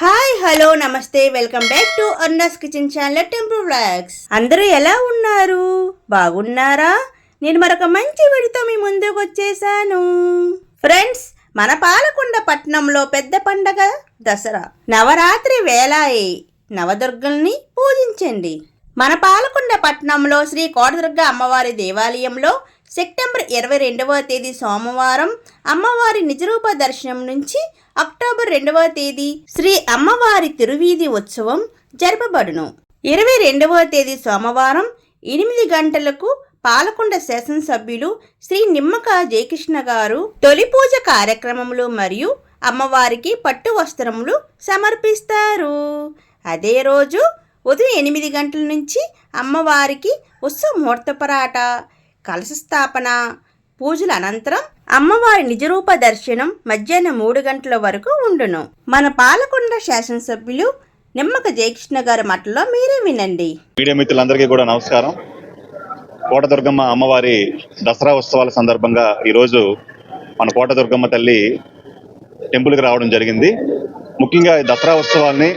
Hi hello నమస్తే welcome back to Arna's kitchen channel temple blogs అందరూ ఎలా ఉన్నారు? బాగున్నారా? నేను మరొక మంచి వీడితో మీ ముందుకు వచ్చేసాను. ఫ్రెండ్స్ మన పాలకొండ పట్టణంలో పెద్ద పండగ దసరా. నవరాత్రి వేళాయి. నవదుర్గల్ని పూజించండి. మన పాలకొండ పట్టణంలో శ్రీ కోటదుర్గ అమ్మవారి దేవాలయంలో సెప్టెంబర్ ఇరవై రెండవ తేదీ సోమవారం అమ్మవారి నిజరూప దర్శనం నుంచి అక్టోబర్ రెండవ తేదీ శ్రీ అమ్మవారి తిరువీధి ఉత్సవం జరపబడును. ఇరవై రెండవ తేదీ సోమవారం ఎనిమిది గంటలకు పాలకొండ శాసనసభ్యులు శ్రీ నిమ్మక జయకృష్ణ గారు తొలి పూజ కార్యక్రమములు మరియు అమ్మవారికి పట్టు వస్త్రములు సమర్పిస్తారు. అదే రోజు ఉదయం ఎనిమిది గంటల నుంచి అమ్మవారికి ఉత్సవ ముహూర్తపరాట కలశ స్థాపన పూజల అనంతరం అమ్మవారి నిజరూప దర్శనం మధ్యాహ్నం మూడు గంటల వరకు ఉండును. మన పాలకొండ శాసనసభ్యులు నిమ్మక జయకృష్ణ గారి మాటల్లో మీరే వినండి. మీడియా మిత్రులందరికీ కూడా నమస్కారం. కోటదుర్గమ్మ అమ్మవారి దసరా ఉత్సవాల సందర్భంగా ఈరోజు మన కోటదుర్గమ్మ తల్లి టెంపుల్కి రావడం జరిగింది. ముఖ్యంగా దసరా ఉత్సవాల్ని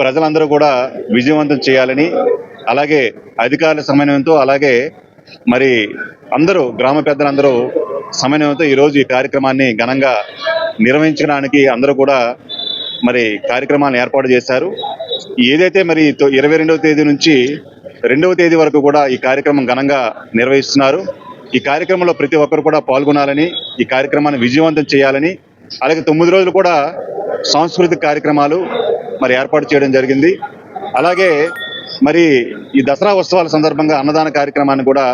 ప్రజలందరూ కూడా విజయవంతం చేయాలని అలాగే అధికారుల సమన్వయంతో అలాగే మరి అందరూ గ్రామ పెద్దలందరూ సమన్వయంతో ఈరోజు ఈ కార్యక్రమాన్ని ఘనంగా నిర్వహించడానికి అందరూ కూడా మరి కార్యక్రమాలను ఏర్పాటు చేశారు. ఏదైతే మరి ఇరవై రెండవ తేదీ నుంచి రెండవ తేదీ వరకు కూడా ఈ కార్యక్రమం ఘనంగా నిర్వహిస్తున్నారు. ఈ కార్యక్రమంలో ప్రతి ఒక్కరు కూడా పాల్గొనాలని ఈ కార్యక్రమాన్ని విజయవంతం చేయాలని అలాగే తొమ్మిది రోజులు కూడా సాంస్కృతిక కార్యక్రమాలు మరి ఏర్పాటు చేయడం జరిగింది. అలాగే మరి ఈ దసరా ఉత్సవాల సందర్భంగా అన్నదాన కార్యక్రమాన్ని కూడా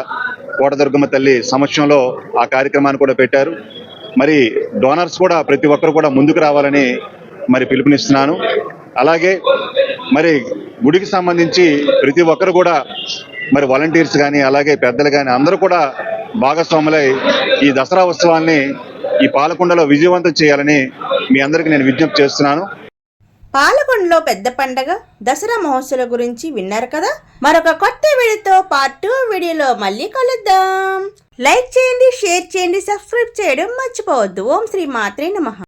కోటదుర్గమ్మ తల్లి సమక్షంలో ఆ కార్యక్రమాన్ని కూడా పెట్టారు. మరి డోనర్స్ కూడా ప్రతి ఒక్కరు కూడా ముందుకు రావాలని మరి పిలుపునిస్తున్నాను. అలాగే మరి గుడికి సంబంధించి ప్రతి ఒక్కరు కూడా మరి వాలంటీర్స్ కానీ అలాగే పెద్దలు కానీ అందరూ కూడా భాగస్వాములై ఈ దసరా ఉత్సవాన్ని ఈ పాలకొండలో విజయవంతం చేయాలని మీ అందరికీ నేను విజ్ఞప్తి చేస్తున్నాను. పాలకొండలో పెద్ద పండగ దసరా మహోత్సవం గురించి విన్నారు కదా? మరొక కొత్త వీడియోతో పార్ట్ టూ వీడియోలో మళ్ళీ కలుద్దాం. లైక్ చేయండి షేర్ చేయండి సబ్స్క్రైబ్ చేయడం మర్చిపోవద్దు. ఓం శ్రీ మాత్రే నమః.